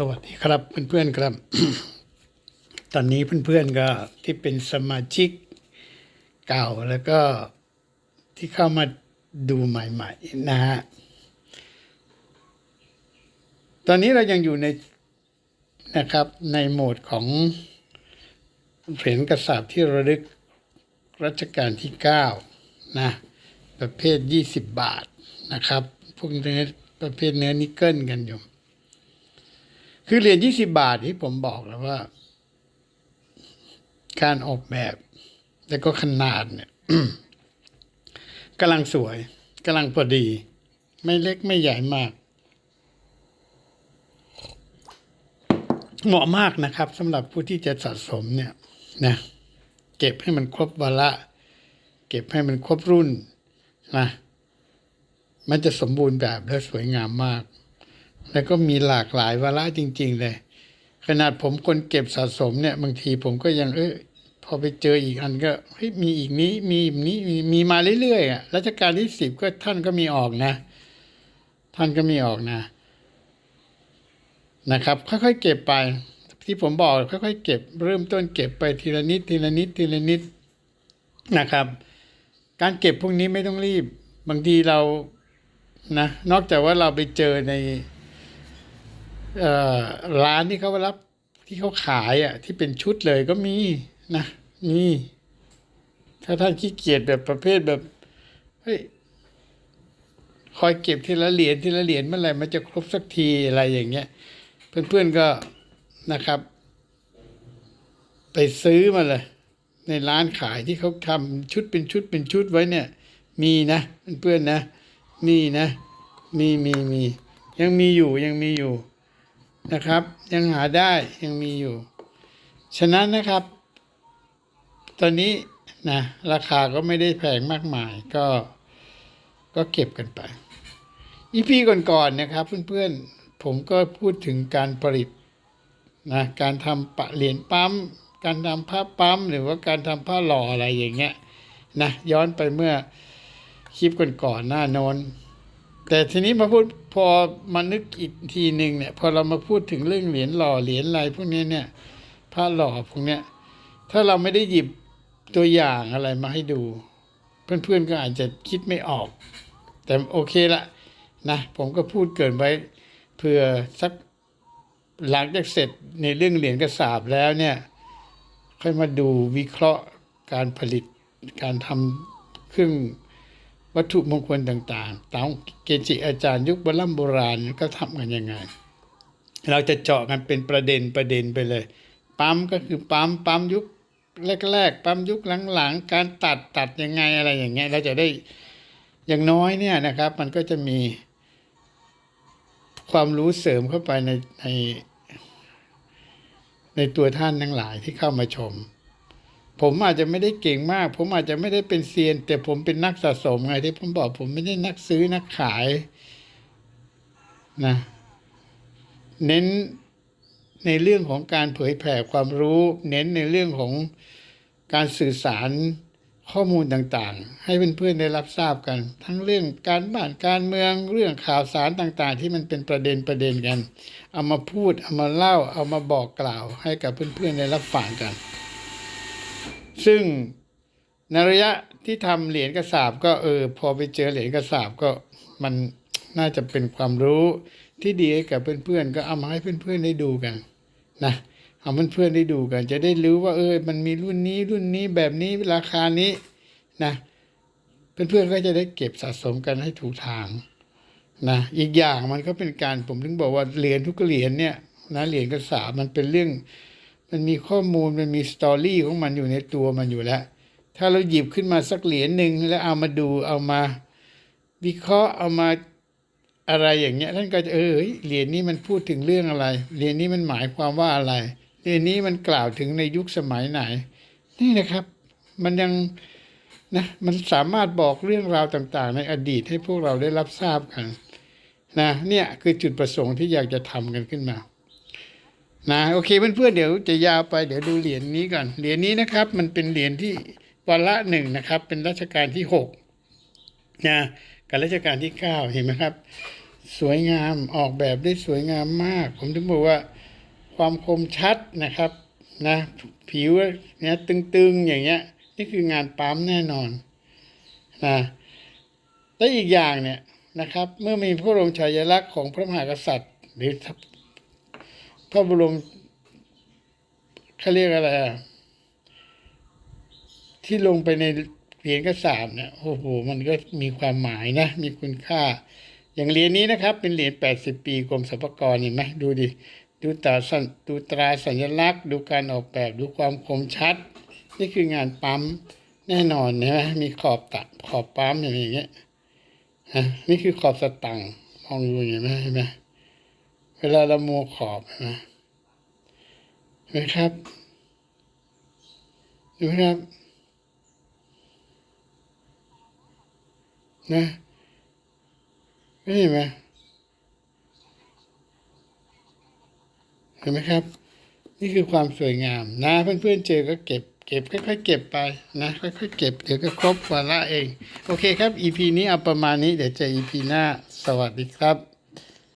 สวัสดีครับเพื่อนๆครับ ตอนนี้เพื่อนๆก็ที่เป็นสมาชิกเก่าแล้วก็ที่เข้ามาดูใหม่ๆนะฮะ ตอนนี้เรายังอยู่ในนะครับในโหมดของเหรียญกระสาบที่ระลึกรัชกาลที่เก้านะ ประเภทยี่สิบบาทนะครับ พวกเนื้อประเภทเนื้อนิกเกิลกันอยู่ คือเหรียญยี่สิบบาทที่ผมบอกแล้วว่า การออกแบบแล้วก็ขนาดเนี่ยกำลังสวยกำลังพอดี ไม่เล็กไม่ใหญ่มาก เหมาะมากนะครับสำหรับผู้ที่จะสะสมเนี่ย นะ เก็บให้มันครบวาระเก็บให้มันครบรุ่นนะมันจะสมบูรณ์แบบและสวยงามมาก แล้วก็มีหลากหลายวาระจริง ๆ เลย ขนาดผมคนเก็บสะสมเนี่ย บางทีผมก็ยังเอยพอไปเจออีกอันก็เฮ้ยมีอีกนี้มีอีกนี้มีมีมาเรื่อยๆอะรัชกาลที่สิบก็ท่านก็มีออกนะ ท่านก็มีออกนะ นะครับ ค่อยๆเก็บไป ที่ผมบอกค่อยๆเก็บ เริ่มต้นเก็บไปทีละนิดทีละนิดทีละนิดนะครับ การเก็บพวกนี้ไม่ต้องรีบ บางทีเรานะนอกจากว่าเราไปเจอใน ร้านที่เขารับที่เขาขายอะ ที่เป็นชุดเลยก็มีนะมีถ้าท่านขี้เกียจแบบประเภทแบบเฮ้ยคอยเก็บทีละเหรียญทีละเหรียญเมื่อไหร่มันจะครบสักทีอะไรอย่างเงี้ย เพื่อนๆก็นะครับ ไปซื้อมาเลย ในร้านขายที่เขาทำชุดเป็นชุดเป็นชุดไว้เนี่ย มีนะเพื่อนๆนะ มีนะ มีมีมียังมีอยู่ยังมีอยู่ นะครับ ยังหาได้ยังมีอยู่ ฉะนั้นนะครับ ตอนนี้นะราคาก็ไม่ได้แพงมากมายก็ก็เก็บกันไปอีพีก่อนๆนะครับ เพื่อนๆผมก็พูดถึงการผลิตนะการทำปะเหรียญปั๊ม การทำผ้าปั๊ม หรือว่าการทำผ้าหล่ออะไรอย่างเงี้ยนะย้อนไปเมื่อคลิปก่อนๆหน้าโน้น แต่ทีนี้มาพูดพอมานึกอีกทีหนึ่งเนี่ย พอเรามาพูดถึงเรื่องเหรียญหล่อเหรียญอะไรพวกนี้เนี่ยผ้าหล่อพวกเนี้ยถ้าเราไม่ได้หยิบตัวอย่างอะไรมาให้ดู เพื่อนๆก็อาจจะคิดไม่ออก แต่โอเคละนะผมก็พูดเกินไว้เพื่อสักหลังจากเสร็จในเรื่องเหรียญกระสาบแล้วเนี่ย ค่อยมาดูวิเคราะห์การผลิตการทำเครื่อง วัตถุมงคลต่างๆ ตามเกจิอาจารย์ยุคโบราณโบราณก็ทำกันยังไง เราจะเจาะกันเป็นประเด็นประเด็นไปเลย ปั๊มก็คือปั๊มปั๊มยุคแรกๆปั๊มยุคหลังๆ การตัดตัดยังไงอะไรอย่างเงี้ยเราจะได้อย่างน้อยเนี่ยนะครับ มันก็จะมีความรู้เสริมเข้าไปในในในตัวท่านทั้งหลายที่เข้ามาชม ผมอาจจะไม่ได้เก่งมาก ผมอาจจะไม่ได้เป็นเซียน แต่ผมเป็นนักสะสมไงที่ผมบอกผมไม่ได้นักซื้อนักขายนะเน้นในเรื่องของการเผยแผ่ความรู้ เน้นในเรื่องของการสื่อสารข้อมูลต่างๆ ให้เพื่อนๆได้รับทราบกัน ทั้งเรื่องการบ้านการเมืองเรื่องข่าวสารต่างๆ ที่มันเป็นประเด็นประเด็นกัน เอามาพูดเอามาเล่าเอามาบอกกล่าวให้กับเพื่อนๆได้รับฟังกัน ซึ่งในระยะที่ทำเหรียญกระสาบก็เออพอไปเจอเหรียญกระสาบก็มันน่าจะเป็นความรู้ที่ดีให้กับเพื่อนๆก็เอามาให้เพื่อนๆได้ดูกันนะเอาเพื่อนๆได้ดูกัน จะได้รู้ว่าเออมันมีรุ่นนี้รุ่นนี้แบบนี้ราคานี้นะเพื่อนๆก็จะได้เก็บสะสมกันให้ถูกทางนะอีกอย่างมันก็เป็นการผมถึงบอกว่าเหรียญทุกเหรียญเนี่ยนะเหรียญกระสาบมันเป็นเรื่อง มันมีข้อมูลมันมีสตอรี่ของมันอยู่ในตัวมันอยู่แล้ว ถ้าเราหยิบขึ้นมาสักเหรียญหนึ่งแล้วเอามาดูเอามาวิเคราะห์เอามาอะไรอย่างเงี้ยท่านก็จะเออเหรียญนี้มันพูดถึงเรื่องอะไรเหรียญนี้มันหมายความว่าอะไรเหรียญนี้มันกล่าวถึงในยุคสมัยไหน นี่นะครับ มันยังนะมันสามารถบอกเรื่องราวต่างๆ ในอดีตให้พวกเราได้รับทราบกันนะเนี่ยคือจุดประสงค์ที่อยากจะทำกันขึ้นมา นะโอเคเพื่อนๆเดี๋ยวจะยาวไปเดี๋ยวดูเหรียญนี้ก่อนเหรียญนี้นะครับ มันเป็นเหรียญที่วันละหนึ่งนะครับ เป็นรัชกาลที่หกนะกับรัชกาลที่เก้าเห็นไหมครับ สวยงามออกแบบได้สวยงามมาก ผมถึงบอกว่าความคมชัดนะครับนะผิวเนี่ยตึงๆอย่างเงี้ย นี่คืองานปั๊มแน่นอนนะและอีกอย่างเนี่ยนะครับ เมื่อมีพระบรมฉายาลักษณ์ของพระมหากษัตริย์ หรือ ระบรมเขาเรียกอะไรอะที่ลงไปในเหรียญกระสาบเนี่ยโอ้โหมันก็มีความหมายนะ มีคุณค่า อย่างเหรียญนี้นะครับ เป็นเหรียญ80ปีกรมสรรพากรเห็นไหมดูดิดูตราสัญดูตราสัญลักษณ์ ดูการออกแบบดูความคมชัด นี่คืองานปั๊มแน่นอนนะไหมมีขอบตัดขอบปั๊มอย่างเงี้ยฮะนี่คือขอบสตังค์มองดูเห็นไหมเห็นไหม เวลาเรามัวขอบนไหมเห็นไหมครับ ดูไหมครับ นะเห็นไหมเห็นไหมครับ นี่คือความสวยงามนะเพื่อนๆเจอก็เก็บเก็บค่อยๆเก็บไปนะค่อยๆเก็บเดี๋ยวก็ครบวาระเอง โอเคครับ EP นี้เอาประมาณนี้เดี๋ยวเจอ EP หน้าสวัสดีครับ